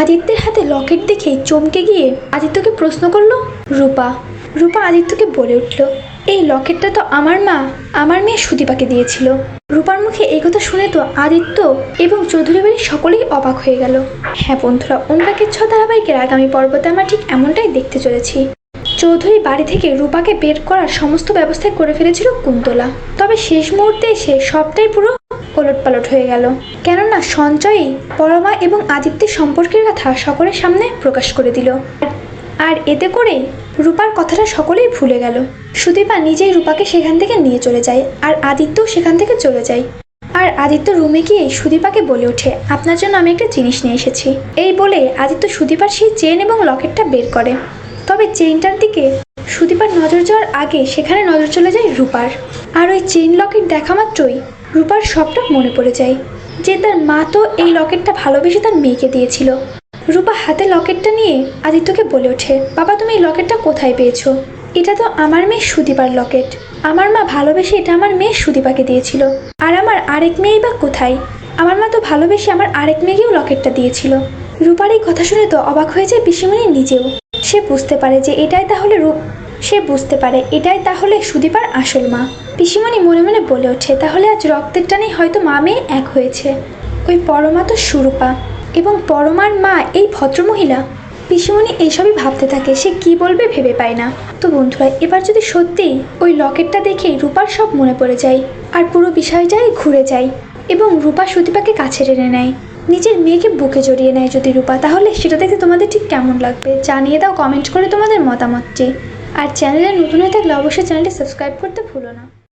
আদিত্যের হাতে লকেট দেখে চমকে গিয়ে আদিত্যকে প্রশ্ন করল, রূপা রূপা আদিত্যকে বলে উঠল, এই লকেটটা তো আমার মা, আমার মেয়ে সুদীপাকে দিয়েছিল। রূপার মুখে এই কথা শুনে তো আদিত্য এবং চৌধুরী বাড়ির সকলেই অবাক হয়ে গেল। হ্যাঁ বন্ধুরা, অনুরাগের ছ ধারাবাহিকের আগামী পর্বতে আমরা ঠিক এমনটাই দেখতে চলেছি। চৌধুরী বাড়ি থেকে রূপাকে বের করার সমস্ত ব্যবস্থাই করে ফেলেছিল কুন্তলা। তবে শেষ মুহূর্তে এসে সবটাই পুরো ওলটপালট হয়ে গেল। কেননা সঞ্চয়ই পরমা এবং আদিত্যের সম্পর্কের কথা সকলের সামনে প্রকাশ করে দিল। আর এতে করে রূপার কথাটা সকলেই ভুলে গেল। সুদীপা নিজেই রূপাকে সেখান থেকে নিয়ে চলে যায় আর আদিত্যও সেখান থেকে চলে যায়। আর আদিত্য রুমে গিয়ে সুদীপাকে বলে ওঠে, আপনার জন্য আমি একটা জিনিস নিয়ে এসেছি। এই বলে আদিত্য সুদীপার সেই চেন এবং লকেটটা বের করে। তবে চেইনটার দিকে সুদীপার নজর যাওয়ার আগে সেখানে নজর চলে যায় রূপার। আর ওই চেইন লকেট দেখা মাত্রই রূপার সবটা মনে পড়ে যায় যে তার মা তো এই লকেটটা ভালোবেসে তার মেয়েকে দিয়েছিল। রূপা হাতে লকেটটা নিয়ে আদিত্যকে বলে ওঠে, বাবা, তুমি এই লকেটটা কোথায় পেয়েছ? এটা তো আমার মেয়ে সুদীপার লকেট। আমার মা ভালোবেসে এটা আমার মেয়ে সুদীপাকে দিয়েছিল। আর আমার আরেক মেয়েই বা কোথায়? আমার মা তো ভালোবেসে আমার আরেক মেয়েকেও লকেটটা দিয়েছিল। রূপার এই কথা শুনে তো অবাক হয়ে যায় পিসিমণি নিজেও। সে বুঝতে পারে যে এটাই তাহলে রূপ সে বুঝতে পারে, এটাই তাহলে সুদীপার আসল মা। পিসিমণি মনে মনে বলে ওঠে, তাহলে আজ রক্তের টানেই হয়তো মা মেয়ে এক হয়েছে। ওই পরমা তো সুরূপা, এবং পরমার মা এই ভদ্রমহিলা। পিসিমণি এইসবই ভাবতে থাকে, সে কি বলবে ভেবে পায় না। তো বন্ধুরা, এবার যদি সত্যিই ওই লকেটটা দেখেই রূপার সব মনে পড়ে যায়, আর পুরো বিষয়টাই ঘুরে যায়, এবং রূপা সুদীপাকে কাছে টেনে নেয়, নিজের মেয়েকে বুকে জড়িয়ে নেয় যদি রূপা, তাহলে সেটা দেখতে তোমাদের ঠিক কেমন লাগবে? জানিয়ে দাও কমেন্ট করে তোমাদের মতামতটি। আর চ্যানেলে নতুন হয়ে থাকলে অবশ্যই চ্যানেলটি সাবস্ক্রাইব করতে ভুলো না।